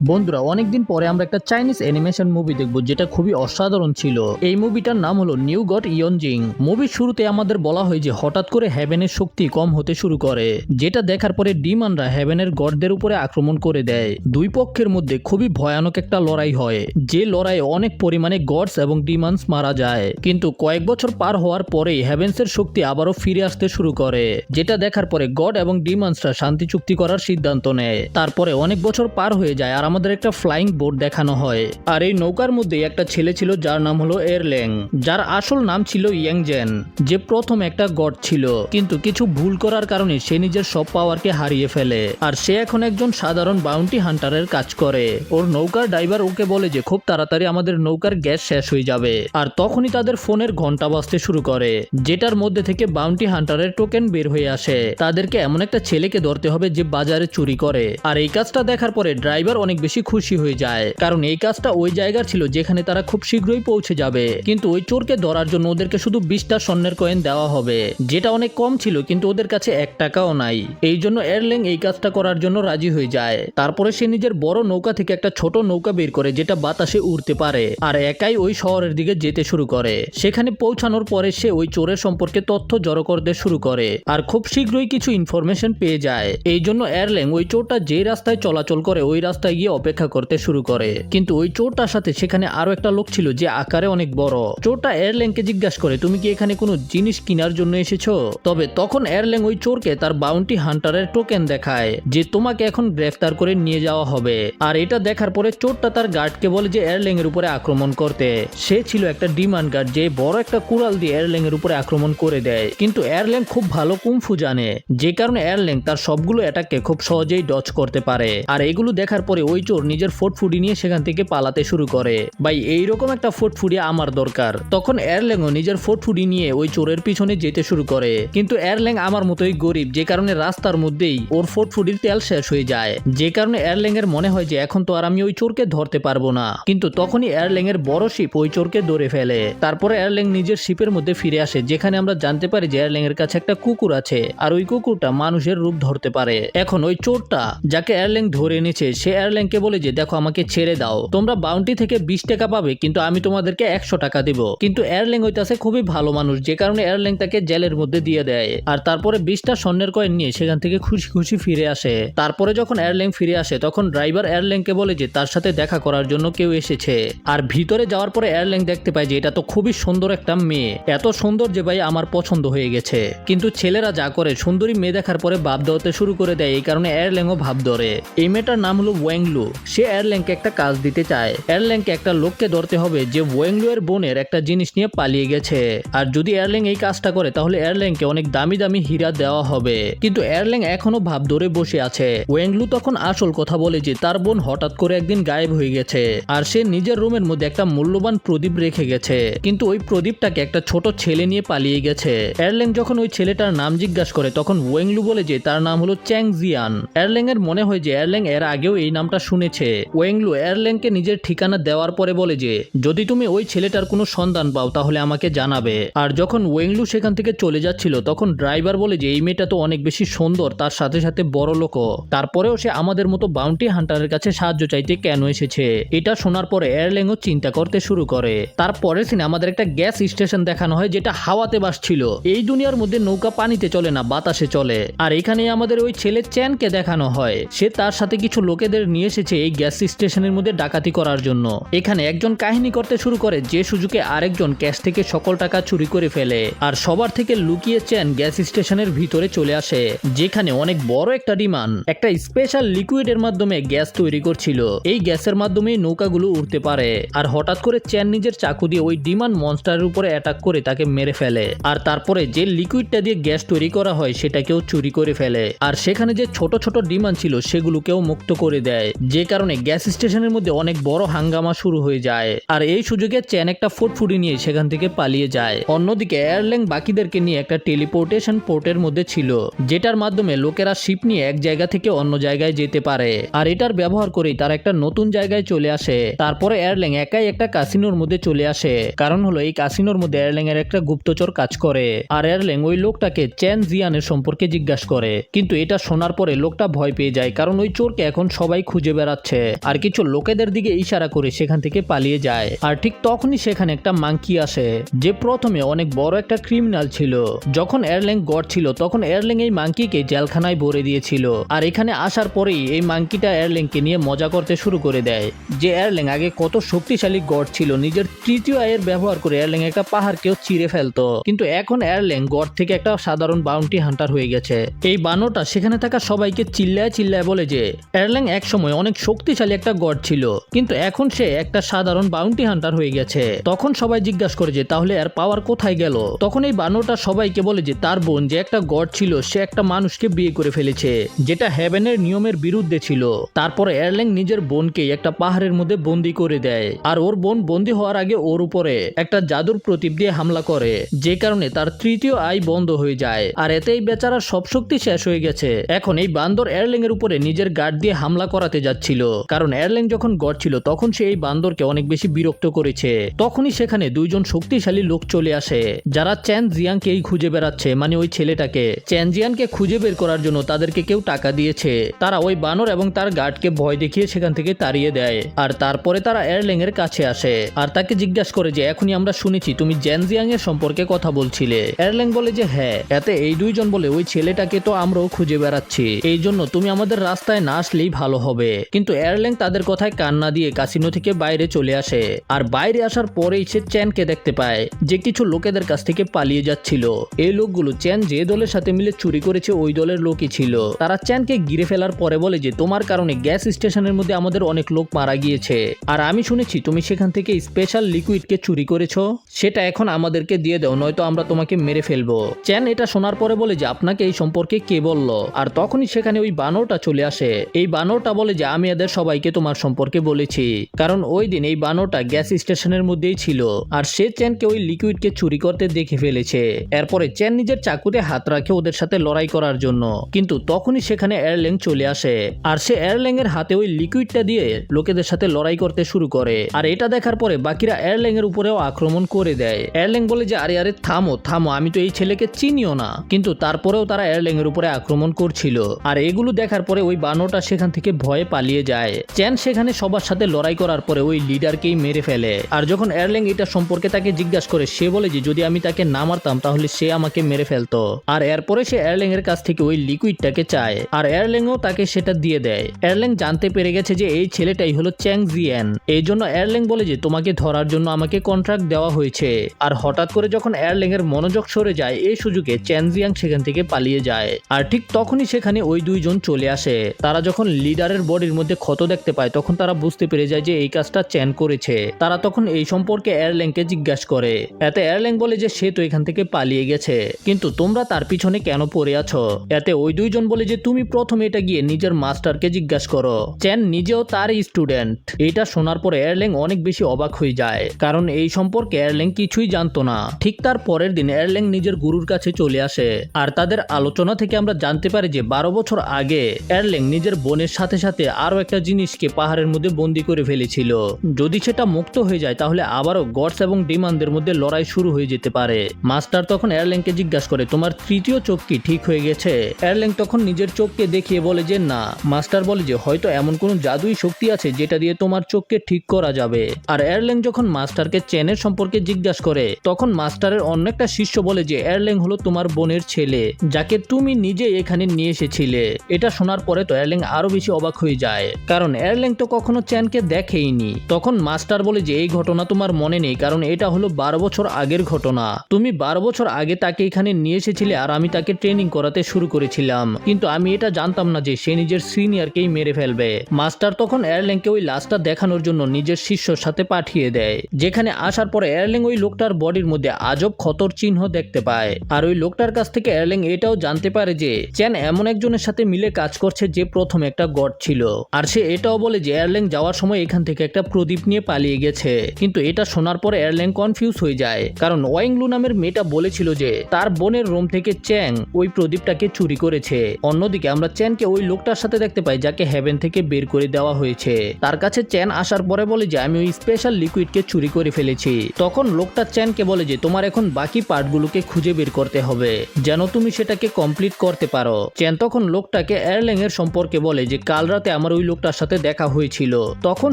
বন্ধুরা, অনেকদিন পরে আমরা একটা চাইনিজ অ্যানিমেশন মুভি দেখব, যেটা খুবই অসাধারণ ছিল। এই মুভিটার নাম হলো নিউ গড ইয়নজিং মুভির শুরুতে আমাদের বলা হয় যে, হঠাৎ করে হ্যাভেনের শক্তি কম হতে শুরু করে, যেটা দেখার পরে ডিমানরা হ্যাভেনের গডদের উপরে আক্রমণ করে দেয়। দুই পক্ষের মধ্যে খুবই ভয়ানক একটা লড়াই হয়, যে লড়াইয়ে অনেক পরিমাণে গডস এবং ডিমান্স মারা যায়। কিন্তু কয়েক বছর পার হওয়ার পরেই হ্যাভেন্সের শক্তি আবারও ফিরে আসতে শুরু করে, যেটা দেখার পরে গড এবং ডিমান্সরা শান্তি চুক্তি করার সিদ্ধান্ত নেয়। তারপরে অনেক বছর পার হয়ে যায় আর আমাদের একটা ফ্লাইং বোর্ড দেখানো হয়। আর এই নৌকার মধ্যে একটা ছেলে ছিল যার নাম হলো এয়ারল্যাং যার আসল নাম ছিল ইয়াংজেন, যে প্রথম একটা গড ছিল। কিন্তু কিছু ভুল করার কারণে সে নিজের সব পাওয়ারকে হারিয়ে ফেলে, আর সে এখন একজন সাধারণ বাউন্টি হান্টারের কাজ করে। ওর নৌকার ড্রাইভার ওকে বলে যে, খুব তাড়াতাড়ি আমাদের নৌকার গ্যাস শেষ হয়ে যাবে। আর তখনই তাদের ফোনের ঘণ্টা বাজতে শুরু করে, যেটার মধ্যে থেকে বাউন্টি হান্টারের টোকেন বের হয়ে আসে। তাদেরকে এমন একটা ছেলেকে ধরতে হবে যে বাজারে চুরি করে। আর এই কাজটা দেখার পরে ড্রাইভার অনেক বেশি খুশি হয়ে যায়। কারণ এই কাজটা ওই জায়গার ছিল যেখানে তারা খুব শীঘ্রই পৌঁছে যাবে। কিন্তু ওই চোরকে ধরার জন্য ওদেরকে শুধু বিশটা স্বর্ণের কয়েন দেওয়া হবে। যেটা অনেক কম ছিল, কিন্তু ওদের কাছে এক টাকাও নাই। এই জন্য এয়ারলেং এই কাজটা করার জন্য রাজি হয়ে যায়। তারপরে সে নিজের বড় নৌকা থেকে একটা ছোট নৌকা বের করে, যেটা বাতাসে উড়তে পারে। আর একাই ওই শহরের দিকে যেতে শুরু করে। সেখানে পৌঁছানোর পরে সে ওই চোরের সম্পর্কে তথ্য জড়ো করতে শুরু করে। আর খুব শীঘ্রই কিছু ইনফরমেশন পেয়ে যায়। এই জন্য এয়ারলেং ওই চোরটা যে রাস্তায় চলাচল করে, ওই রাস্তায় গিয়ে অপেক্ষা করতে শুরু করে। কিন্তু ওই চোরটার সাথে সেখানে আরও একটা লোক ছিল যে আকারে অনেক বড়। চোরটা এয়ারল্যাংকে জিজ্ঞাসা করে, তুমি কি এখানে কোনো জিনিস কেনার জন্য এসেছ? তবে তখন এয়ারল্যাং ওই চোরকে তার বাউন্টি হান্টারের টোকেন দেখায়, যে তোমাকে এখন গ্রেফতার করে নিয়ে যাওয়া হবে। আর এটা দেখার পরে চোরটা তার গার্ডকে বলে যে এয়ারল্যাং এর উপরে আক্রমণ করতে। সে ছিল একটা ডিমান্ড গার্ড যে বড় একটা কুড়াল দিয়ে এয়ারল্যাং এর উপরে আক্রমণ করে দেয়। কিন্তু এয়ারল্যাং খুব ভালো কুমফু জানে, যে কারণে এয়ারল্যাং তার সবগুলো অ্যাটাককে খুব সহজেই ডচ করতে পারে। আর এগুলো দেখার পরে ওই চোর নিজের ফুটফুডি নিয়ে সেখান থেকে পালাতে শুরু করে। ভাই, এইরকম একটা ফুটফুডি আমার দরকার। তখন এয়ারল্যাংও নিজের ফুটফুডি নিয়ে ওই চোরের পিছনে যেতে শুরু করে। কিন্তু এয়ারল্যাং আমার মতোই গরিব, যে কারণে রাস্তার মধ্যেই ওর ফুটফুডির তেল শেষ হয়ে যায়। যে কারণে এয়ারল্যাং এর মনে হয় যে এখন তো আর আমি ওই চোরকে ধরতে পারব না। কিন্তু তখনই এয়ারল্যাং এর বড় শিপ ওই চোরকে ধরে ফেলে। তারপরে এয়ারল্যাং নিজের শিপের মধ্যে ফিরে আসে, যেখানে আমরা জানতে পারি যে এয়ারল্যাং এর কাছে একটা কুকুর আছে। আর ওই কুকুরটা মানুষের রূপ ধরতে পারে। এখন ওই চোরটা, যাকে এয়ারল্যাং ধরে এনেছে, সে এয়ারল্যাংকে বলে যে, দেখো, আমাকে ছেড়ে দাও। তোমরা বাউন্টি থেকে বিশ টাকা পাবে, কিন্তু আমি তোমাদেরকে একশো টাকা দিব। কিন্তু এয়ারল্যাং হইতাছে খুবই ভালো মানুষ, যে কারণে এয়ারল্যাং তাকে জেলের মধ্যে দিয়ে দেয়। আর তারপরে বিশটা স্বর্ণের কয়েন নিয়ে সেখান থেকে খুশি খুশি ফিরে আসে। তারপরে যখন এয়ারল্যাং ফিরে আসে, তখন ড্রাইভার এয়ারল্যাংকে বলে যে, তার সাথে দেখা করার জন্য কেউ এসেছে। আর ভিতরে যাওয়ার পরে এয়ারল্যাং দেখতে পায় যে, এটা তো খুবই সুন্দর একটা মেয়ে। এত সুন্দর যে ভাই আমার পছন্দ হয়ে গেছে। কিন্তু ছেলেরা যা করে, সুন্দরী মেয়ে দেখার পরে ভাব দেওয়াতে শুরু করে দেয়, এই কারণে এয়ারল্যাংও ভাব ধরে। এই মেয়েটার নাম হলো ওয়াংলু সে এয়ারল্যাংকে একটা কাজ দিতে চায়। এয়ারল্যাংকে একটা লোককে ধরতে হবে যে ওয়াংলু এর বোনের একটা জিনিস নিয়ে পালিয়ে গেছে। আর যদি এয়ারল্যাং এই কাজটা করে, তাহলে এয়ারল্যাংকে অনেক দামি দামি হীরা দেওয়া হবে। কিন্তু এয়ারল্যাং এখনও ভাব ধরে বসে আছে। ওয়েংলু তখন আসল কথা বলে যে তার বোন হঠাৎ করে একদিন গায়েব হয়ে গেছে, আর সে নিজের রুমের মধ্যে একটা মূল্যবান প্রদীপ রেখে গেছে। কিন্তু ওই প্রদীপটাকে একটা ছোট ছেলে নিয়ে পালিয়ে গেছে। এয়ারল্যাং যখন ওই ছেলেটার নাম জিজ্ঞাসা করে, তখন ওয়েংলু বলে যে তার নাম হলো চ্যাং জিয়ান। এয়ারল্যাং এর মনে হয় যে এয়ারল্যাং এর আগেও এই নামটা শুনেছে। ওয়েংলু এয়ারল্যাংকে নিজের ঠিকানা দেওয়ার পরে বলে যে, যদি তুমি ওই ছেলেটার কোনো সন্ধান পাও, তাহলে আমাকে জানাবে। আর যখন ওয়েংলু সেখান থেকে চলে যাচ্ছিল, তখন ড্রাইভার বলে যে, এই মেয়েটা তো অনেক বেশি সুন্দর, তার সাথে সাথে বড় লোকও। তারপরেও সে আমাদের মতো বাউন্টি হান্টারের কাছে সাহায্য চাইতে কেন এসেছে? এটা শোনার পরে এয়ারল্যাংও চিন্তা করতে শুরু করে। তারপরে সিনে আমাদের একটা গ্যাস স্টেশন দেখানো হয়, যেটা হাওয়াতে বাসছিল এই দুনিয়ার মধ্যে নৌকা পানিতে চলে না, বাতাসে চলে। আর এখানে আমাদের ওই ছেলে চ্যানকে দেখানো হয়। সে তার সাথে কিছু লোকেদের নিয়ে এসেছে এই গ্যাস স্টেশনের মধ্যে ডাকাতি করার জন্য। এখানে একজন কাহিনী করতে শুরু করে, যে সুযোগে আরেকজন ক্যাশ থেকে সকল টাকা চুরি করে ফেলে আর সবার থেকে লুকিয়ে চ্যান গ্যাস স্টেশনের ভিতরে চলে আসে, যেখানে অনেক বড় একটা ডিমান্ড। একটা স্পেশাল লিকুইডের মাধ্যমে গ্যাস তৈরি করছিল। এই গ্যাসের মাধ্যমে নৌকাগুলো উঠতে পারে আর হঠাৎ করে চ্যান নিজের চাকু দিয়ে ওই ডিমান্ড মনস্টারের উপরে অ্যাটাক করে তাকে মেরে ফেলে। আর তারপরে যে লিকুইডটা দিয়ে গ্যাস তৈরি করা হয়, সেটাকেও চুরি করে ফেলে। আর সেখানে যে ছোট ছোট ডিমান্ড ছিল, সেগুলোকেও মুক্ত করে দেয়। যে কারণে গ্যাস স্টেশনের মধ্যে অনেক বড় হাঙ্গামা শুরু হয়ে যায়। আর এই সুযোগে চ্যান একটা ফুটফুটি নিয়ে সেখান থেকে পালিয়ে যায়। অন্যদিকে এয়ারল্যাং বাকিদেরকে নিয়ে একটা টেলিপোর্টেশন পোর্টের মধ্যে ছিল, যেটার মাধ্যমে লোকেরা শিপ নিয়ে এক জায়গা থেকে অন্য জায়গায় যেতে পারে। আর এটার ব্যবহার করেই তারা একটা নতুন জায়গায় চলে আসে। তারপরে এয়ারল্যাং একাই একটা কাসিনোর মধ্যে চলে আসে। কারণ হলো এই কাসিনোর মধ্যে এয়ারল্যাং এর একটা গুপ্তচর কাজ করে। আর এয়ারল্যাং ওই লোকটাকে চ্যান জিয়ানের সম্পর্কে জিজ্ঞাসা করে। কিন্তু এটা শোনার পরে লোকটা ভয় পেয়ে যায়, কারণ ওই চোরকে এখন সবাই খুঁজে খুঁজে বেড়াচ্ছে। আর কিছু লোকেদের দিকে ইশারা করে সেখান থেকে পালিয়ে যায়। আর ঠিক তখনই সেখানে একটা মাংকি আসে, যে প্রথমে অনেক বড় একটা ক্রিমিনাল ছিল। যখন এয়ারল্যাং গড ছিল, তখন এয়ারল্যাং এই মাংকিকে জেলখানায় ভরে দিয়েছিল। আর এখানে আসার পরেই এই মাংকিটা এয়ারল্যাংকে নিয়ে মজা করতে শুরু করে দেয়। যে এয়ারল্যাং আগে কত শক্তিশালী গড ছিল, নিজের তৃতীয় আয়ের ব্যবহার করে এয়ারল্যাং একটা পাহাড়কেও চিরে ফেলতো। কিন্তু এখন এয়ারল্যাং গড থেকে একটা সাধারণ বাউন্টি হান্টার হয়ে গেছে। এই বানরটা সেখানে থাকা সবাইকে চিল্লায় চিল্লায় বলে যে এয়ারল্যাং একসময় অনেক শক্তিশালী একটা গড ছিল। কিন্তু এখন সে একটা সাধারণ বাউন্টি হান্টার হয়ে গেছে। তখন সবাই জিজ্ঞাসা করে যে, তাহলে এর পাওয়ার কোথায় গেল? তখন এই বানরটা সবাইকে বলে যে, তার বোন যে একটা গড ছিল, সে একটা মানুষকে বিয়ে করে ফেলেছে, যেটা হেভেনের নিয়মের বিরুদ্ধে ছিল। তারপরে এয়ারল্যাং নিজের বোনকে একটা পাহাড়ের মধ্যে বন্দি করে দেয়। আর ওর বোন বন্দি হওয়ার আগে ওর উপরে একটা জাদুর প্রতীপ দিয়ে হামলা করে, যে কারণে তার তৃতীয় আয় বন্ধ হয়ে যায়। আর এতেই বেচারার সব শক্তি শেষ হয়ে গেছে। এখন এই বান্দর এয়ারল্যাং এর উপরে নিজের গার্ড দিয়ে হামলা করাতে যাচ্ছিল। কারণ এয়ারলাইন যখন গড় ছিল তখন সে এই বান্দরকে অনেক বেশি বিরক্ত করেছে। তখনই সেখানে দুইজন শক্তিশালী লোক চলে আসে, যারা চ্যান জিয়াংকেই খুঁজে বেড়াচ্ছে মানে ওই ছেলেটাকে। চ্যান জিয়ানকে খুঁজে বের করার জন্য তাদেরকে কেউ টাকা দিয়েছে। তারা ওই বানর এবং তার গার্ডকে ভয় দেখিয়ে সেখান থেকে তাড়িয়ে দেয়, আর তারপরে তারা এয়ারল্যাং এর কাছে আসে। আর তাকে জিজ্ঞাসা করে যে, এখনই আমরা শুনেছি তুমি জ্যান জিয়াং এর সম্পর্কে কথা বলছিলে। এয়ারল্যাং বলে যে হ্যাঁ এতে এই দুইজন বলে, ওই ছেলেটাকে তো আমরাও খুঁজে বেড়াচ্ছি। এই জন্য তুমি আমাদের রাস্তায় না আসলেই ভালো হবে। কিন্তু এয়ারল্যাং তাদের কথায় কান্না দিয়ে কাসিনো থেকে বাইরে চলে আসে। আর বাইরে আসার পরেই সে চ্যানকে দেখতে পায়, যে কিছু লোকেদের কাছ থেকে পালিয়ে যাচ্ছিল। এই লোকগুলো চ্যান যে দলের সাথে মিলে চুরি করেছে, ওই দলের লোকই ছিল। তারা চ্যানকে ঘিরে ফেলার পরে বলে যে, তোমার কারণে গ্যাস স্টেশনের মধ্যে আমাদের অনেক লোক মারা গিয়েছে। আর আমি শুনেছি তুমি সেখান থেকে স্পেশাল লিকুইডকে চুরি করেছ। সেটা এখন আমাদেরকে দিয়ে দাও, নয়তো আমরা তোমাকে মেরে ফেলব। চ্যান এটা শোনার পরে বলে যে, আপনাকে এই সম্পর্কে কে বলল? আর তখনই সেখানে ওই বানরটা চলে আসে। এই বানরটা বলে যে আমি এদের সবাইকে তোমার সম্পর্কে বলেছি। কারণ ওই দিন এই বানরটা গ্যাস স্টেশনের মধ্যেই ছিল। আর সে চ্যানকে ওই লিকুইডকে চুরি করতে দেখে ফেলেছে। এরপরে চ্যান নিজের চাকুতে হাত রাখে ওদের সাথে লড়াই করার জন্য। কিন্তু তখনই সেখানে এয়ারল্যাং চলে আসে। আর সে এয়ারল্যাং এর হাতে ওই লিকুইডটা দিয়ে লোকেদের সাথে লড়াই করতে শুরু করে। আর এটা দেখার পরে বাকিরা এয়ারল্যাং এর উপরেও আক্রমণ করে দেয়। এয়ারল্যাং বলে যে, আরে আরে, থামো থামো, আমি তো এই ছেলেকে চিনিও না। কিন্তু তারপরেও তারা এয়ারল্যাং এর উপরে আক্রমণ করছিল। আর এগুলো দেখার পরে ওই বানরটা সেখান থেকে ভয়ে পালিয়ে যায়। চ্যান সেখানে সবার সাথে লড়াই করার পরে ওই লিডারকেই মেরে ফেলে। আর যখন এয়ারল্যাং এটা সম্পর্কে তাকে জিজ্ঞাসা করে, সে বলে যে, যদি আমি তাকে না মারতাম, তাহলে সে আমাকে মেরে ফেলতো। আর এরপরে সে এয়ারল্যাং এর কাছ থেকে ওই লিকুইডটাকে চায়। আর এয়ারল্যাংও তাকে সেটা দিয়ে দেয়। এয়ারল্যাং জানতে পেরে গেছে যে, এই ছেলেটাই হলো চ্যাং জিয়ান। এই জন্য এয়ারল্যাং বলে যে, তোমাকে ধরার জন্য আমাকে কন্ট্রাক্ট দেওয়া হয়েছে। আর হঠাৎ করে যখন এয়ারল্যাং এর মনোযোগ সরে যায়, এই সুযোগে চ্যান জিয়াং সেখান থেকে পালিয়ে যায়। আর ঠিক তখনই সেখানে ওই দুইজন চলে আসে। তারা যখন লিডারের বডির মধ্যে ক্ষত দেখতে পায়, তখন তারা বুঝতে পেরে যায় যে এই কাজটা চ্যান করেছে। তারা তখন এই সম্পর্কে এয়ারল্যাংকে জিজ্ঞাসা করে। এতে এয়ারল্যাং বলে যে সে তো এখান থেকে পালিয়ে গেছে। কিন্তু তোমরা তার পিছনে কেন পড়ে আছো? এতে ওই দুইজন বলে যে তুমি প্রথমে এটা গিয়ে নিজের মাস্টারকে জিজ্ঞাসা করো। চ্যান নিজেও তার স্টুডেন্ট। এটা শোনার পরে এয়ারল্যাং অনেক বেশি অবাক হয়ে যায়। কারণ এই সম্পর্কে এয়ারল্যাং কিছুই জানতো না। ঠিক তার পরের দিন এয়ারল্যাং নিজের গুরুর কাছে চলে আসে। আর তাদের আলোচনা থেকে আমরা জানতে পারি যে বারো বছর আগে এয়ারল্যাং নিজের বোনের সাথে সাথে আরও একটা জিনিসকে পাহাড়ের মধ্যে বন্দি করে ফেলেছিল। যদি সেটা মুক্ত হয়ে যায়, তাহলে আবারও গডস এবং ডিমান্ডের মধ্যে লড়াই শুরু হয়ে যেতে পারে। মাস্টার তখন এয়ারল্যাংকে জিজ্ঞাসা করে, তোমার তৃতীয় চোখ কি ঠিক হয়ে গেছে? এয়ারল্যাং তখন নিজের চোখকে দেখিয়ে বলে যে, না। মাস্টার বলে যে, হয়তো এমন কোনো জাদুই শক্তি আছে যেটা দিয়ে তোমার চোখকে ঠিক করা যাবে। আর এয়ারল্যাং যখন মাস্টারকে চেনের সম্পর্কে জিজ্ঞাসা করে, তখন মাস্টারের অন্য একটা শিষ্য বলে যে এয়ারল্যাং হলো তোমার বোনের ছেলে, যাকে তুমি নিজে এখানে নিয়ে এসেছিলে। এটা শোনার পরে তো এয়ারল্যাং আরও বেশি অবাক হয়ে যায়। কারণ এয়ারল্যাং তো কখনো চ্যানকে দেখেইনি। তখন মাস্টার বলে যে, এই ঘটনা তোমার মনে নেই, কারণ এটা হলো বারো বছর আগের ঘটনা। তুমি বারো বছর আগে তাকে এখানে নিয়ে এসেছিলে আর আমি তাকে ট্রেনিং করাতে শুরু করেছিলাম। কিন্তু আমি এটা জানতাম না যে, সে নিজের সিনিয়রকেই মেরে ফেলবে। মাস্টার তখন এয়ারল্যাংকে ওই লাশটা দেখানোর জন্য নিজের শিষ্যর সাথে পাঠিয়ে দেয়, যেখানে আসার পরে এয়ারল্যাং ওই লোকটার বডির মধ্যে আজব ক্ষতর চিহ্ন দেখতে পায়। আর ওই লোকটার কাছ থেকে এয়ারল্যাং এটাও জানতে পারে যে, চ্যান এমন একজনের সাথে মিলে কাজ করছে যে প্রথম একটা গড ছিল। আর সে এটাও বলে যে এয়ারল্যাং যাওয়ার সময় এখান থেকে একটা প্রদীপ নিয়ে পালিয়ে গেছে। কিন্তু এটা শোনার পরে এয়ারল্যাং কনফিউজ হয়ে যায়। কারণ ওয়াইংলু নামের মেয়েটা বলেছিল যে তার বোনের রুম থেকে চ্যাং ওই প্রদীপটাকে চুরি করেছে। অন্যদিকে আমরা চ্যানকে ওই লোকটার সাথে দেখতে পাই যাকে হেভেন থেকে বের করে দেওয়া হয়েছে। তার কাছে চ্যান আসার পরে বলে যে, আমি ওই স্পেশাল লিকুইডকে চুরি করে ফেলেছি। তখন লোকটা চ্যানকে বলে যে, তোমার এখন বাকি পার্টগুলোকে খুঁজে বের করতে হবে। যেন তুমি সেটাকে কমপ্লিট করতে পারো। চ্যান তখন লোকটাকে এয়ারল্যাং এর সম্পর্কে বলে যে, কাল রাতে আমার ওই লোকটার সাথে দেখা হয়েছিল। তখন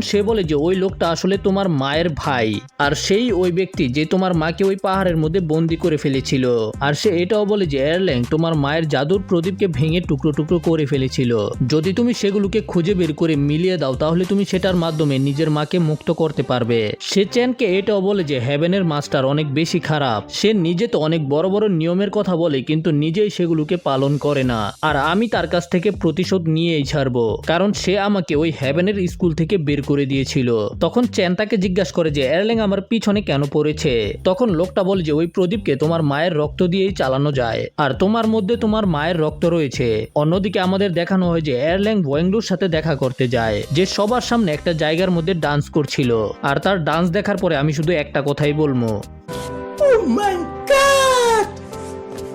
সে বলে যে, ওই লোকটা আসলে তোমার মায়ের ভাই। আর সেই ওই ব্যক্তি যে তোমার মাকে ওই পাহাড়ের মধ্যে বন্দি করে ফেলেছিল। আর সে এটাও বলে যে, এয়ারল্যাং, তোমার মায়ের জাদুর প্রদীপকে ভেঙে টুকরো টুকরো করে ফেলেছিল। যদি তুমি সেগুলোকে খুঁজে বের করে মিলিয়ে দাও, তাহলে তুমি সেটার মাধ্যমে নিজের মাকে মুক্ত করতে পারবে। সে চ্যানকে এটাও বলে যে হ্যাভেনের মাস্টার অনেক বেশি খারাপ। সে নিজে তো অনেক বড় বড় নিয়মের কথা বলে, কিন্তু নিজেই সেগুলোকে পালন করে না। আর আমি তার কাছ থেকে প্রতিশোধ নিয়েই ছাড়বো। কারণ সে আমাকে ওই হ্যাভেনের স্কুল থেকে বের করে দিয়েছিল। তখন চ্যান তাকে জিজ্ঞাসা করে যে এয়ারল্যাং আমার পিছনে কেন পড়েছে? তখন লোকটা বলে যে, ওই প্রদীপকে তোমার মায়ের রক্ত দিয়েই চালানো যায়, আর তোমার মধ্যে তোমার মায়ের রক্ত রয়েছে। অন্যদিকে আমাদের দেখানো হয় যে এয়ারল্যাং ওয়েংলুর সাথে দেখা করতে যায়, যে সবার সামনে একটা জায়গার মধ্যে ডান্স করছিল। আর তার ডান্স দেখার পরে আমি শুধু একটা কথাই বলব। Oh my god!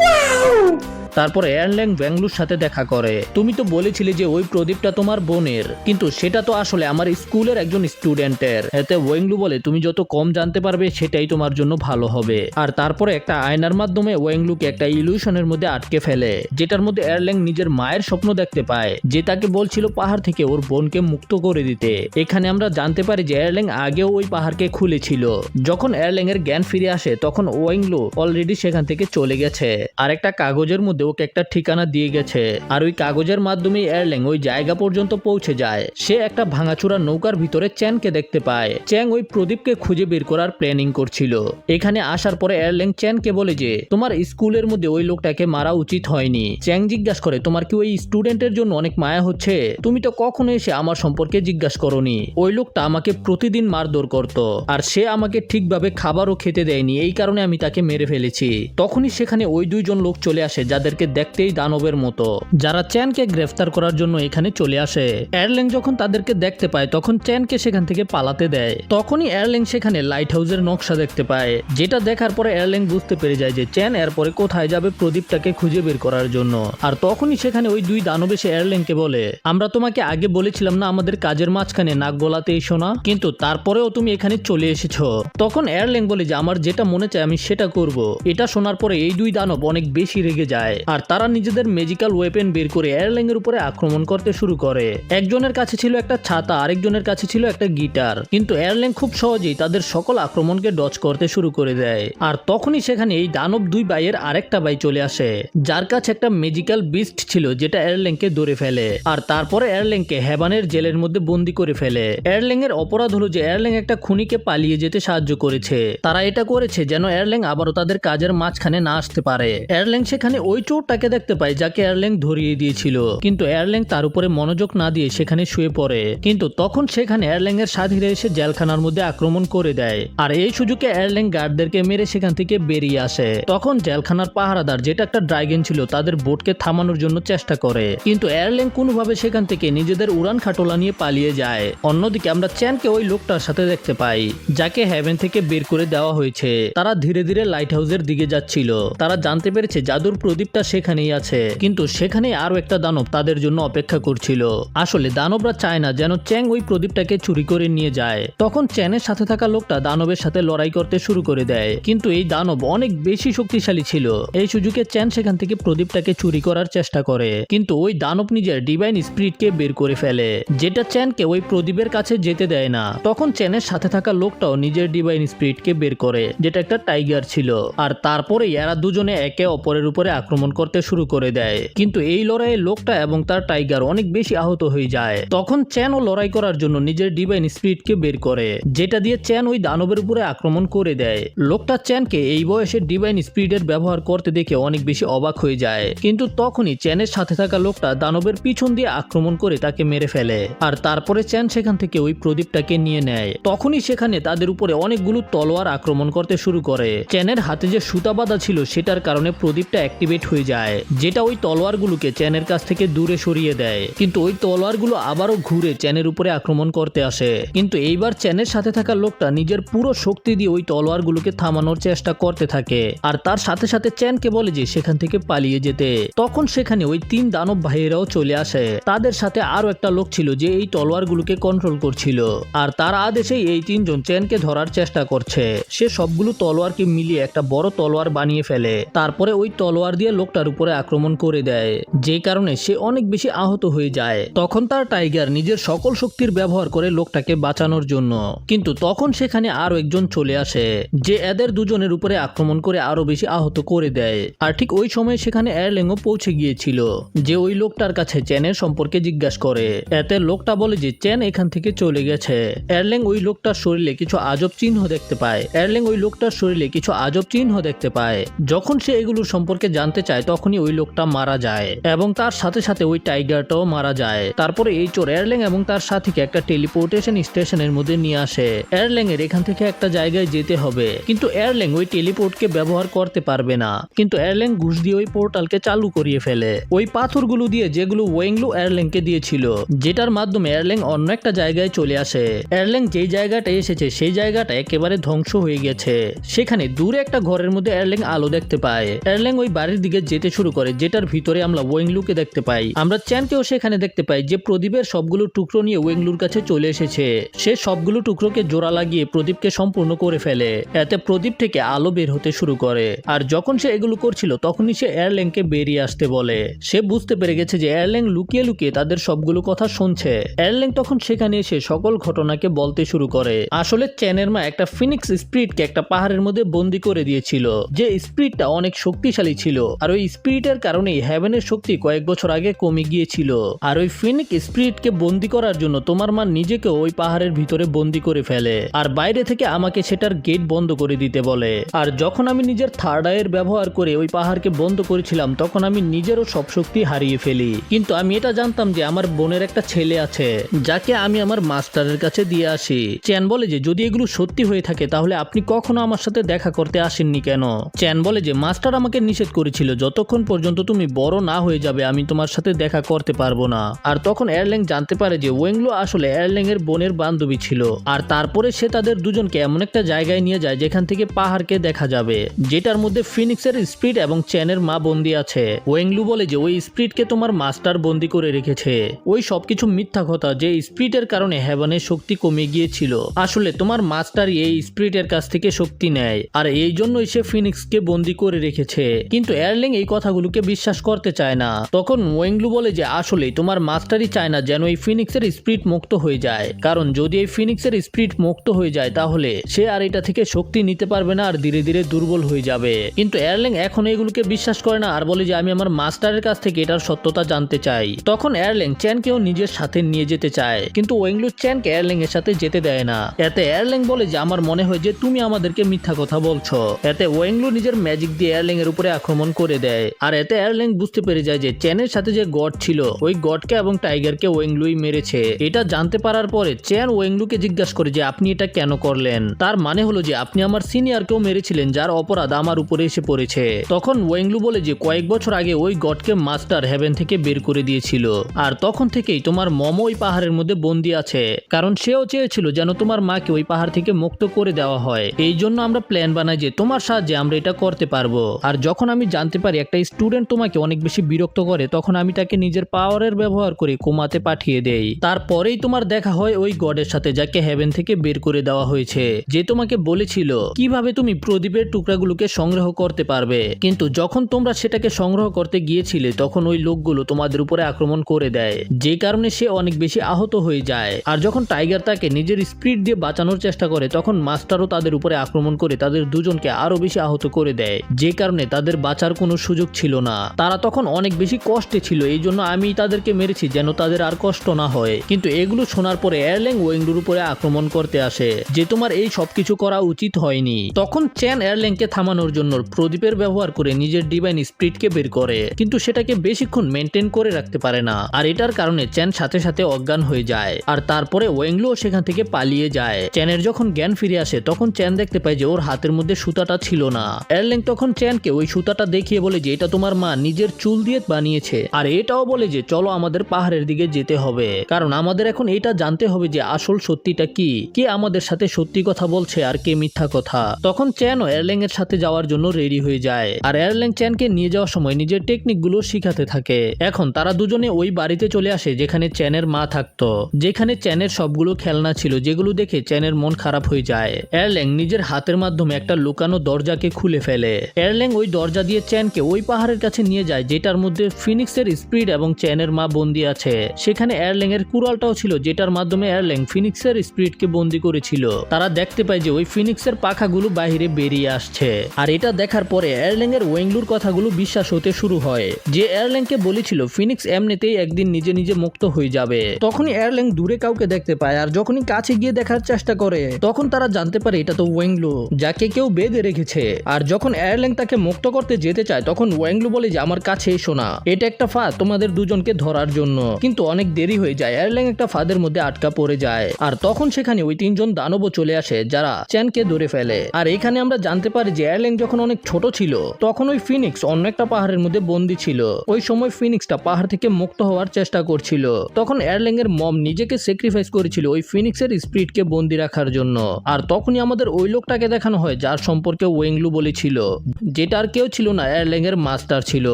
Wow! তারপর এয়ারল্যাং ব্যাঙ্গলুর সাথে দেখা করে। তুমি তো বলেছিলে যে ওই প্রদীপটা তোমার বোনের। কিন্তু সেটা তো আসলে আমার স্কুলের একজন স্টুডেন্টের। এতে ওয়েংলু বলে, তুমি যত কম জানতে পারবে, সেটাই তোমার জন্য ভালো হবে। আর তারপরে একটা আয়নার মাধ্যমে ওয়েংলুকে একটা ইলিউশনের মধ্যে আটকে ফেলে, যেটার মধ্যে এয়ারল্যাং নিজের মায়ের স্বপ্ন দেখতে পায়, যে তাকে বলছিল পাহাড় থেকে ওর বোনকে মুক্ত করে দিতে। এখানে আমরা জানতে পারি যে এয়ারল্যাং আগেও ওই পাহাড়কে খুলেছিল। যখন এয়ারল্যাং এর জ্ঞান ফিরে আসে, তখন ওয়েংলু অলরেডি সেখান থেকে চলে গেছে। আর একটা কাগজের মধ্যে ওকে একটা ঠিকানা দিয়ে গেছে। আর ওই কাগজের মাধ্যমে এয়ারল্যাং ওই জায়গা পর্যন্ত পৌঁছে যায়। সে একটা ভাঙাচুরা নৌকার ভিতরে চ্যানকে দেখতে পায়। চ্যাং ওই প্রদীপকে খুঁজে বের করার প্ল্যানিং করছিল। এখানে আসার পরে এয়ারল্যাং চ্যানকে বলে যে, তোমার স্কুলের মধ্যে ওই লোকটাকে মারা উচিত হয়নি। চ্যাং জিজ্ঞাসা করে, তোমার কি ওই স্টুডেন্টের জন্য অনেক মায়া হচ্ছে? তুমি তো কখনো এসে আমার সম্পর্কে জিজ্ঞাসা করনি। ওই লোকটা আমাকে প্রতিদিন মারধর করত। আর সে আমাকে ঠিকভাবে খাবারও খেতে দেয়নি। এই কারণে আমি তাকে মেরে ফেলেছি। তখনই সেখানে ওই দুইজন লোক চলে আসে যাদেরকে দেখতেই দানবের মতো। যারা চ্যানকে গ্রেফতার করার জন্য এখানে চলে আসে। এয়ারল্যাং যখন তাদেরকে দেখতে পায়, তখন চ্যানকে সেখান থেকে পালাতে দেয়। তখনই এয়ারল্যাং সেখানে লাইট হাউসের নকশা দেখতে পায়, যেটা দেখার পরে এয়ারল্যাং বুঝতে পেরে যায় যে চ্যান এরপরে কোথায় যাবে প্রদীপটাকে খুঁজে বের করার জন্য। আর তখনই সেখানে ওই দুই দানব এসে এয়ারল্যাংকে বলে, আমরা তোমাকে আগে বলেছিলাম না আমাদের কাজের মাঝখানে নাক গলাতে এসো না, কিন্তু তারপরেও তুমি এখানে চলে এসেছ। তখন এয়ারল্যাং বলে যে, আমার যেটা মনে চায় আমি সেটা করব। এটা শোনার পরে এই দুই দানব অনেক বেশি রেগে যায়। আর তারা নিজেদের মেজিক্যাল ওয়েপেন বের করে এয়ারল্যাং এর উপরে আক্রমণ করতে শুরু করে। একজনের কাছে ছিল একটা ছাতা, আরেকজনের কাছে ছিল একটা গিটার কিন্তু এয়ারল্যাং খুব সহজেই তাদের সকল আক্রমণকে ডচ করতে শুরু করে দেয়। আর তখনই সেখানে এই দানব দুই বাইয়ের আরেকটা বাই চলে আসে, যার কাছে একটা মেজিক্যাল বিস্ট ছিল যেটা এয়ারল্যাংকে ধরে ফেলে। আর তারপরে এয়ারল্যাংকে হেবানের জেলের মধ্যে বন্দি করে ফেলে। এয়ারল্যাং এর অপরাধ হলো যে এয়ারল্যাং একটা খুনিকে পালিয়ে যেতে সাহায্য করেছে। তারা এটা করেছে যেন এয়ারল্যাং আবারও তাদের কাজের মাঝখানে না আসতে পারে। এয়ারল্যাং সেখানে ওই চোরটাকে দেখতে পায় যাকে এয়ারল্যাং ধরিয়ে দিয়েছিল। কিন্তু এয়ারল্যাং তার উপরে মনোযোগ না দিয়ে সেখানে শুয়ে পড়ে। কিন্তু তখন সেখানে এয়ারল্যাং এর সাথীরা এসে জেলখানার মধ্যে আক্রমণ করে দেয়। আর এই সুযোগে এয়ারল্যাং গার্ডদেরকে মেরে সেখান থেকে বেরিয়ে আসে। তখন জেলখানার পাহারাদার, যেটা একটা ড্রাইগেন ছিল, তাদের বোটকে থামানোর জন্য চেষ্টা করে। কিন্তু এয়ারল্যাং কোনোভাবে সেখান থেকে নিজেদের উড়ান খাটোলা নিয়ে পালিয়ে যায়। অন্যদিকে আমরা চ্যানকে ওই লোকটার সাথে দেখতে পাই, যাকে হ্যাভেন থেকে বের করে দেওয়া হয়েছে। তারা ধীরে ধীরে লাইট হাউসের দিকে যাচ্ছিল। তারা জানতে পেরেছে জাদুর প্রদীপটা সেখানেই আছে। কিন্তু সেখানে আরও একটা দানব তাদের জন্য অপেক্ষা করছিল। আসলে দানবরা চায় না যেন চ্যাং ওই প্রদীপটাকে চুরি করে নিয়ে যায়। তখন চ্যানের সাথে থাকা লোকটা দানবের সাথে লড়াই করতে শুরু করে দেয়। কিন্তু এই দানব অনেক বেশি শক্তিশালী ছিল। এই সুযোগে চ্যান সেখান থেকে প্রদীপটাকে চুরি করার চেষ্টা করে। কিন্তু ওই দানব নিজের ডিভাইন স্পিরিটকে বের করে ফেলে। যেটা চ্যানকে ওই প্রদীপের কাছে যেতে দেয় না। তখন চ্যানের সাথে থাকা লোকটাও নিজের ডিভাইন স্পিরিটকে বের করে, যেটা একটা টাইগার ছিল। আর তারপরে এরা দুজনে একে অপরের উপরে আক্রমণ করতে শুরু করে দেয়। কিন্তু এই লড়াইয়ে লোকটা এবং তার টাইগার অনেক বেশি আহত হয়ে যায়। তখন চ্যানও লড়াই করার জন্য নিজের ডিভাইন স্পিরিটকে বের করে, যেটা দিয়ে চ্যান ওই দানবের উপরে আক্রমণ করে দেয়। লোকটা চ্যানকে এই বয়সে ডিভাইন স্পিরিটের ব্যবহার করতে দেখে অনেক বেশি অবাক হয়ে যায়। কিন্তু তখনই চ্যানের সাথে থাকা লোকটা দানবের পিছন দিয়ে আক্রমণ করে তাকে মেরে ফেলে। আর তারপরে চ্যান সেখান থেকে ওই প্রদীপটাকে নিয়ে নেয়। তখনই সেখানে তাদের উপরে অনেকগুলো তলোয়ার আক্রমণ করতে শুরু করে। চ্যানের হাতে যে সুতা বাঁধা ছিল, সেটার কারণে প্রদীপটা অ্যাক্টিভেট হয়ে যায়, যেটা ওই তলোয়ারগুলোকে চ্যানের কাছ থেকে দূরে সরিয়ে দেয়। কিন্তু ওই তলোয়ারগুলো আবারও ঘুরে চ্যানের উপরে আক্রমণ করতে আসে। কিন্তু এইবার চ্যানের সাথে থাকা লোকটা নিজের পুরো শক্তি দিয়ে ওই তলোয়ারগুলোকে থামানোর চেষ্টা করতে থাকে। আর তার সাথে সাথে চ্যানকে বলে যে সেখান থেকে পালিয়ে যেতে। তখন সেখানে ওই তিন দানব ভাইয়েরাও চলে আসে। তাদের সাথে আরও একটা লোক ছিল যে এই তলোয়ারগুলোকে কন্ট্রোল করছিল। আর তার আদেশেই এই তিনজন চ্যানকে ধরার চেষ্টা করছে। সে সবগুলো তলোয়ারকে মিলিয়ে একটা বড় তলোয়ার বানিয়ে ফেলে। তারপরে ওই তলোয়ার দিয়ে লোকটার উপরে আক্রমণ করে দেয়, যে কারণে সে অনেক বেশি আহত হয়ে যায়। তখন তার টাইগার নিজের সকল শক্তির ব্যবহার করে লোকটাকে বাঁচানোর জন্য। কিন্তু তখন সেখানে আরও একজন চলে আসে, যে এদের দুজনের উপরে আক্রমণ করে আরও বেশি আহত করে দেয়। আর ঠিক ওই সময় সেখানে এয়ারলেংও পৌঁছে গিয়েছিল, যে ওই লোকটার কাছে চ্যানের সম্পর্কে জিজ্ঞাসা করে। এতে লোকটা বলে যে চ্যান এখান থেকে চলে গেছে। এয়ারলেং ওই লোকটার শরীরে কিছু আজব চিহ্ন দেখতে পায়। এয়ারলেং ওই লোকটার শরীরে কিছু আজব চিহ্ন দেখতে পায়। যখন সে এগুলোর সম্পর্কে জানতে চায় তখনই ওই লোকটা মারা যায় এবং তার সাথে সাথে ওই টাইগারটাও মারা যায়। তারপরে এই চোর এয়ারলেং এবং তার সাথীকে একটা টেলিপোর্টেশন স্টেশনের মধ্যে নিয়ে আসে। এয়ারলেং এর এখান থেকে একটা জায়গায় যেতে হবে। কিন্তু এয়ারলেং ওই টেলিপোর্টকে ব্যবহার করতে পারবে না। কিন্তু এয়ারলেং ঘুষ দিয়ে ওই পোর্টালকে চালু করিয়ে ফেলে। ওই পাথরগুলো দিয়ে যেগুলো ওয়েংলু এয়ারলেংকে দিয়েছিল, যেটার মাধ্যমে এয়ারলেং অন্য একটা জায়গায় চলে আসে। এয়ারলেং যেই জায়গাটা এসেছে, সেই জায়গাটা একেবারে ধ্বংস হয়ে গেছে। সেখানে দূরে একটা ঘরের মধ্যে এয়ারলেং আলো দেখতে পায়। এয়ারলেং ওই বাড়ির দিকে যেতে শুরু করে, যেটার ভিতরে আমরা ওয়েংলুকে দেখতে পাই। আমরা চ্যানকেও সেখানে দেখতে পাই যে প্রদীপের সবগুলো টুকরো নিয়ে ওয়েংলুর কাছে চলে এসেছে। সে সবগুলো টুকরোকে জোড়া লাগিয়ে প্রদীপকে সম্পূর্ণ করে ফেলে। এতে প্রদীপ থেকে আলো বের হতে শুরু করে। আর যখন সে এগুলো করছিল, তখনই সে এয়ারলেংকে বেরিয়ে আসতে বলে। সে বুঝতে পেরে গেছে যে এয়ারলেং লুকিয়ে লুকিয়ে তাদের সবগুলো কথা শুনছে। এয়ারলেং তখন সেখানে এসে সকল ঘটনাকে বলতে শুরু করে। আসলে চ্যানের মা একটা ফিনিক্স স্পিরিটকে একটা পাহাড়ের মধ্যে বন্দি করে দিয়েছিল, যে স্পিরিটটা অনেক শক্তিশালী ছিল। আর ওই স্পিরিটের কারণেই হ্যাভেনের শক্তি কয়েক বছর আগে কমে গিয়েছিল। আর ওই ফিনিক স্পিরিটকে বন্দি করার জন্য তোমার মা নিজেকে ওই পাহাড়ের ভিতরে বন্দি করে ফেলে। আর বাইরে থেকে আমাকে সেটার গেট বন্ধ করে দিতে বলে। আর যখন আমি নিজের থার্ড আয়ের ব্যবহার করে ওই পাহাড়কে বন্ধ করেছিলাম, তখন আমি নিজেরও সব শক্তি হারিয়ে ফেলি। কিন্তু আমি এটা জানতাম যে আমার বোনের একটা ছেলে আছে, যাকে আমি আমার মাস্টারের কাছে দিয়ে আসি। চ্যান বলে যে, যদি এগুলো সত্যি হয়ে থাকে, তাহলে আপনি কখনো আমার সাথে দেখা করতে আসেননি কেন? চ্যান বলে যে, মাস্টার আমাকে নিষেধ করেছিল যতক্ষণ পর্যন্ত তুমি বড় না হয়ে যাবে, আমি তোমার সাথে দেখা করতে পারব না। আর তখন এয়ারল্যাং জানতে পারে যে ওয়েংলো আসলে এয়ারল্যাং এর বোনের বান্ধবী ছিল। আর তারপরে সে তাদের দুজনকে এমন একটা জায়গায় নিয়ে যায় যেখান থেকে পাহাড়কে দেখা যাবে, যেটার মধ্যে ফিনিক্সের স্পিড এবং চ্যানের মা বন্দি আছে। ওয়েংলু বলে যে ওই স্পিডকে তোমার মাস্টার বন্দি করে রেখেছে। ওই সবকিছু মিথ্যা কথা যে স্পিরিটের কারণে হেভেনের শক্তি কমে গিয়েছিল। আসলে তোমার মাস্টারই এই স্পিরিটের কাছ থেকে শক্তি নেয়, আর এই জন্যই সে ফিনিক্সকে বন্দি করে রেখেছে। কিন্তু এয়ারলিং এই কথাগুলোকে বিশ্বাস করতে চায় না। তখন ওয়েংলু বলে যে আসলে তোমার মাস্টারই চায় না যেন এই ফিনিক্সের স্পিরিট মুক্ত হয়ে যায়। কারণ যদি এই ফিনিক্সের স্পিরিট মুক্ত হয়ে যায়, তাহলে সে আর এটা থেকে শক্তি নিতে পারবে না আর ধীরে ধীরে দুর্বল হয়ে যাবে। কিন্তু এয়ারলিং এখন এগুলোকে বিশ্বাস করে না আর বলে যে, আমি আমার মাস্টারের কাছ থেকে এটার সত্যতা জানতে চাই। তখন এয়ারলিং চ্যানকেও নিজের সাথে নিয়ে যেতে চায়। কিন্তু ওয়েংলু চ্যানকে এয়ারলিং এর সাথে যেতে দেয় না। এতে এয়ারলিং বলে যে, আমার মনে হয় যে, তুমি আমাদেরকে মিথ্যা কথা বলছো। এতে ওয়েংলু নিজের ম্যাজিক দিয়ে এয়ারলিং এর উপরে আক্রমণ করে দেয় আর এতে এয়ারলিং বুঝতে পেরে যায় যে চ্যানের সাথে যে গড ছিল, ওই গডকে এবং টাইগারকে ওয়েংলুই মেরেছে। এটা জানতে পারার পরে চ্যান ওয়েংলুকে জিজ্ঞাসা করে যে, আপনি এটা কেন করলেন? তার মানে হলো যে, আপনি আমার সিনিয়রকেও মেরেছিলেন, যার অপরাধ আমার উপরে এসে পড়েছে। তখন ওয়েংলু বলে যে, কয়েক বছর আগে ওই গডকে মাস্টার হেভেন থেকে বের করে দিয়েছিল। আর তখন থেকেই তোমার মম ওই পাহাড়ের মধ্যে বন্দি আছে। কারণ সেও চেয়েছিল যেন তোমার মাকে ওই পাহাড় থেকে মুক্ত করে দেওয়া হয়। এই জন্য আমরা প্ল্যান বানাই যে, তোমার সাহায্যে আমরা এটা করতে পারব। আর যখন আমি জানতে পারি, একটা স্টুডেন্ট তোমাকে অনেক বেশি বিরক্ত করে, তখন আমি তাকে নিজের পাওয়ারের ব্যবহার করে কোমাতে পাঠিয়ে দেই। তারপরেই তোমার দেখা হয় ওই গডের সাথে, যাকে হেভেন থেকে বের করে দেওয়া হয়েছে, যে তোমাকে বলেছিল, কীভাবে তুমি প্রদীপের টুকরাগুলোকে সংগ্রহ করতে পারবে? কিন্তু যখন তোমরা সেটাকে সংগ্রহ করতে গিয়েছিলে, তখন ওই লোকগুলো তোমাদের উপরে আক্রমণ করে দেয়, যে কারণে সে অনেক বেশি আহত হয়ে যায়। আর যখন টাইগার তাকে নিজের স্পিড দিয়ে বাঁচানোর চেষ্টা করে, তখন মাস্টারও তাদের উপরে আক্রমণ করে তাদের দুজনকে আরও বেশি আহত করে দেয়, যে কারণে তাদের বাঁচার কোনো সুযোগ ছিল না। তারা তখন অনেক বেশি কষ্টে ছিল, এই জন্য আমি তাদেরকে মেরেছি যেন তাদের আর কষ্ট না হয়। কিন্তু এগুলো শোনার পরে এয়ারল্যাং ওয়েংডুর উপরে আক্রমণ করতে আসে, যে তোমার এই সবকিছু করা উচিত হয়নি। তখন চ্যান এয়ারল্যাংকে থামানোর জন্য প্রদীপের ব্যবহার করে নিজের ডিভাইন স্পিরিটকে বের করে, কিন্তু সেটাকে বেশিক্ষণ মেনটেন করে রাখতে পারে না, আর এটার কারণে চ্যান সাথে সাথে অজ্ঞান হয়ে যায়, আর তারপরে ওয়েংলো সেখান থেকে পালিয়ে যায়। চ্যানের যখন জ্ঞান ফিরে আসে, তখন চ্যান দেখতে পায় যে ওর হাতের মধ্যে সুতাটা ছিল না। এয়ারল্যাং তখন চ্যানকে ওই সুতাটা দেখিয়ে বলে যে, এটা তোমার মা নিজের চুল দিয়ে বানিয়েছে। আর এটাও বলে যে, চলো আমাদের পাহাড়ের দিকে যেতে হবে। কারণ আমাদের এখন এটা জানতে হবে যে, আসল সত্যিটা কি? কে আমাদের সাথে সত্যি কথা বলছে আর কে মিথ্যা কথা? তখন চ্যানও এয়ারল্যাং এর সাথে যাওয়ার জন্য রেডি হয়ে যায়। আর এয়ারল্যাং চ্যানকে নিয়ে যাওয়ার সময় নিজের টেকনিকগুলো শিখাতে থাকে। এখন তারা দুজনে ওই বাড়িতে চলে আসে, যেখানে চ্যানের মা থাকতো। যেখানে চ্যানের সবগুলো খেলনা ছিল, যেগুলো দেখে চ্যানের মন খারাপ হয়ে যায়। এয়ারল্যাং নিজের হাতের মাধ্যমে একটা লুকানো দরজাকে খুলে ফেলে। এয়ারল্যাং ওই দরজা দিয়ে চ্যানকে আমাকে ওই পাহাড়ের কাছে নিয়ে যায়, যেটার মধ্যে ফিনিক্সের স্পিড এবং চ্যানের মা বন্দি আছে। সেখানে এয়ারল্যাং এর কুড়ালটাও ছিল, যেটার মাধ্যমে এয়ারল্যাং ফিনিক্সের স্পিডকে বন্দি করেছিল। তারা দেখতে পায় যে ওই ফিনিক্সের পাখাগুলো বাইরে বেরিয়ে আসছে। আর এটা দেখার পরে এয়ারল্যাং এর ওয়েংলুর কথাগুলো বিশ্বাস হতে শুরু হয়, যে এয়ারল্যাংকে বলেছিল, ফিনিক্স এমনিতেই একদিন নিজে নিজে মুক্ত হয়ে যাবে। তখনই এয়ারল্যাং দূরে কাউকে দেখতে পায়, আর যখনই কাছে গিয়ে দেখার চেষ্টা করে, তখন তারা জানতে পারে এটা তো ওয়েংলু, যাকে কেউ বেঁধে রেখেছে। আর যখন এয়ারল্যাং তাকে মুক্ত করতে যেতে চায় তখন ওয়েংলু বলে যে, আমার কাছে এসো না। এটা একটা ফাঁদ তোমাদের দুজনকে ধরার জন্য। কিন্তু অনেক দেরি হয়ে যায়। এয়ারল্যাং একটা ফাঁদের মধ্যে আটকা পড়ে যায়। আর তখন সেখানে ওই তিনজন দানবও চলে আসে, যারা চ্যানকে ধরে ফেলে। আর এখানে আমরা জানতে পারি যে এয়ারল্যাং যখন অনেক ছোট ছিল, তখন ওই ফিনিক্স অন্য একটা পাহাড়ের মধ্যে বন্দি ছিল। ওই সময় ফিনিক্সটা পাহাড় থেকে মুক্ত হওয়ার চেষ্টা করছিল। তখন এয়ারল্যাং এর মম নিজেকে স্যাক্রিফাইস করেছিল ওই ফিনিক্স ফিনিক্সের স্পিরিটকে বন্দি রাখার জন্য। আর তখনই আমাদের ওই লোকটাকে দেখানো হয়, যার সম্পর্কে ওয়েংলু বলেছিল। যেটা আর কেউ ছিল না। এয়ারল্যাং এর মাস্টার ছিল,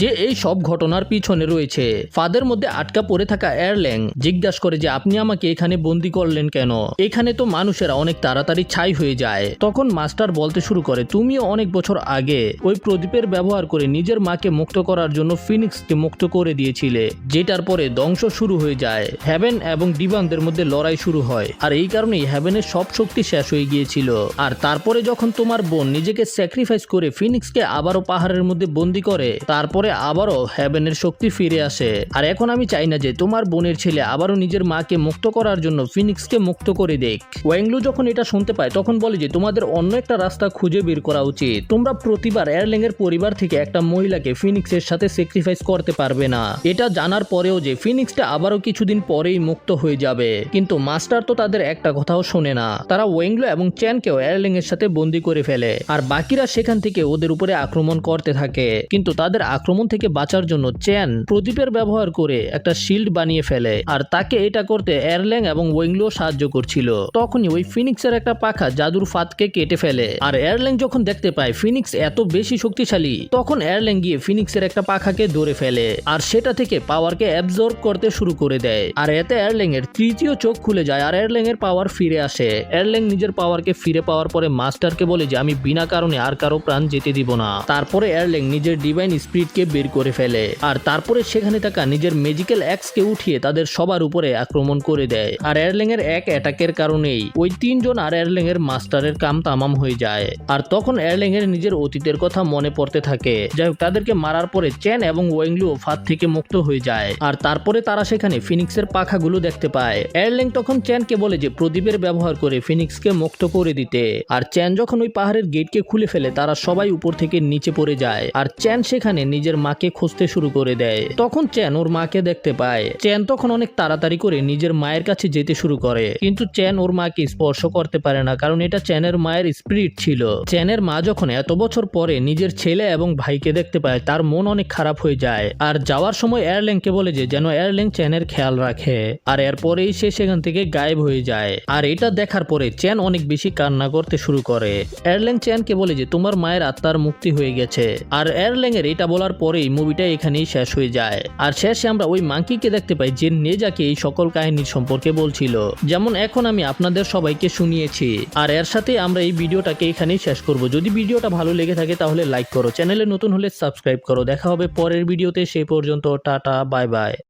যে এই সব ঘটনার পিছনে রয়েছে। ফাদের মধ্যে আটকা পড়ে থাকা এয়ারল্যাং জিজ্ঞাসা করে যে, আপনি আমাকে এখানে বন্দি করলেন কেন? এখানে তো মানুষেরা অনেক তাড়াতাড়ি ছাই হয়ে যায়। তখন মাস্টার বলতে শুরু করে, তুমিও অনেক বছর আগে ওই প্রদীপের ব্যবহার করে নিজের মাকে মুক্ত করার জন্য ফিনিক্সকে মুক্ত করে দিয়েছিলে, যেটার পরে ধ্বংস শুরু হয়ে যায়। হ্যাভেন এবং ডিভানদের মধ্যে লড়াই শুরু হয়। আর এই কারণেই হ্যাভেনের সব শক্তি শেষ হয়ে গিয়েছিল। আর তারপরে যখন তোমার বোন নিজেকে স্যাক্রিফাইস করে ফিনিক্সকে আবারও পাহাড়ের মধ্যে বন্দি করে, তারপরে আবারও হ্যাভেনের শক্তি ফিরে আসে। আর এখন আমি চাই না যে তোমার বোনের ছেলে আবারও নিজের মাকে মুক্ত করার জন্য ফিনিক্সকে মুক্ত করে দেখ। ওয়াংলু যখন এটা শুনতে পায়, তখন বলে যে তোমাদের অন্য একটা রাস্তা খুঁজে বের করা উচিত। তোমরা প্রতিবার এয়ারল্যাং এর পরিবার থেকে একটা মহিলাকে ফিনিক্সের সাথে স্যাক্রিফাইস করতে পারবে না। এটা জানার পরেও যে ফিনিক্সটা আবারও কিছুদিন পরেই মুক্ত হয়ে যাবে। কিন্তু মাস্টার তো তাদের একটা কথাও শোনে না। তারা ওয়েংলো এবং চ্যানকেও এয়ারল্যাং এর সাথে বন্দি করে ফেলে। আর বাকিরা সেখান থেকে ওদের উপরে আক্রমণ করতে থাকে। কিন্তু তাদের আক্রমণ থেকে বাঁচার জন্য চ্যান প্রদীপের ব্যবহার করে একটা শিল্ড বানিয়ে ফেলে আর তাকে এটা করতে এয়ারল্যাং এবং ওয়েংলো সাহায্য করছিল। তখনই ওই ফিনিক্সের একটা পাখা জাদুর ফাতকে কেটে ফেলে আর এয়ারল্যাং যখন দেখতে পায় ফিনিক্স এত বেশি শক্তিশালী, তখন এয়ারল্যাং গিয়ে ফিনিক্সের একটা পাখাকে ধরে ফেলে আর সেটা থেকে পাওয়ারকে অ্যাবজর্ব করতে শুরু করে দেয়। আর এতে এয়ারল্যাং এর তৃতীয় চোখ খুলে যায় আর এয়ারল্যাং এর পাওয়ার ফিরে আসে। এয়ারল্যাং নিজের পাওয়ারকে ফিরে পাওয়ার পরে মাস্টারকে বলে যে, আমি বিনা কারণে আর কারও প্রাণ যেতে দিব না। তারপরে এয়ারল্যাং নিজের ডিভাইন স্পিরিটকে বের করে ফেলে। আর তারপরে সেখানে থাকা নিজের মেজিক্যাল অ্যাক্সকে উঠিয়ে তাদের সবার উপরে আক্রমণ করে দেয়। আর এয়ারল্যাং এর এক অ্যাটাকের কারণেই ওই তিনজন আর এয়ারল্যাং এর মাস্টারের কাম তামাম হয়ে যায়। আর তখন এয়ারল্যাং এর নিজের অতীতের কথা মনে পড়তে থাকে। যাই হোক তাদেরকে মারার পরে চ্যান এবং ওয়েংলু ফাঁদ থেকে মুক্ত হয়ে যায়। আর তারপরে তারা সেখানে ফিনিক্সের পাখাগুলো দেখতে পায়। এয়ারল্যাং তখন চ্যানকে বলে যে, প্রদীপের ব্যবহার করে ফিনিক্সকে মুক্ত করে দিতে। আর চ্যান যখন ওই পাহাড়ের গেটকে খুলে ফেলে, তারা সবাই উপর থেকে নিচে পড়ে যায়। আর চ্যান সেখানে নিজের মাকে খুঁজতে শুরু করে দেয়। তখন চ্যান ওর মাকে দেখতে পায়। চ্যান তখন অনেক তাড়াতাড়ি করে নিজের মায়ের কাছে যেতে শুরু করে। কিন্তু চ্যান ওর মাকে স্পর্শ করতে পারে না, কারণ এটা চ্যানের মায়ের স্পিরিট ছিল। চ্যানের মা যখন এত বছর পরে নিজের ছেলে এবং ভাইকে দেখতে পায়, তার মন অনেক খারাপ হয়ে যায়। আর যাওয়ার সময় এয়ারল্যাংকে বলে যে, যেন এয়ারল্যাং চ্যানের খেয়াল রাখে। আর এরপরেই সে সেখান থেকে গায়েব হয়ে যায়। আর এটা দেখার পরে চ্যান অনেক বেশি কান্না করতে শুরু করে। এয়ারল্যাং চ্যানকে বলে যে, তোমার মায়ের আত্মার মুক্তি হয়ে গেছে। আর এয়ারল্যাংয়ের এটা বলার পরেই মুভিটা এখানেই শেষ হয়ে যায়। আর শেষে আমরা ওই মাঙ্কিকে দেখতে পাই যে নেজাকে এই সকল কাহিনীর সম্পর্কে বলছিল। যেমন এখন আমি আপনাদের সবাইকে শুনিয়েছি। আর এর সাথে আমরা এই ভিডিওটাকে এখানেই শেষ করব। যদি ভিডিওটা ভালো লেগে থাকে তাহলে লাইক করো। চ্যানেলে নতুন হলে সাবস্ক্রাইব করো। দেখা হবে পরের ভিডিওতে। সেই পর্যন্ত টাটা বাই বাই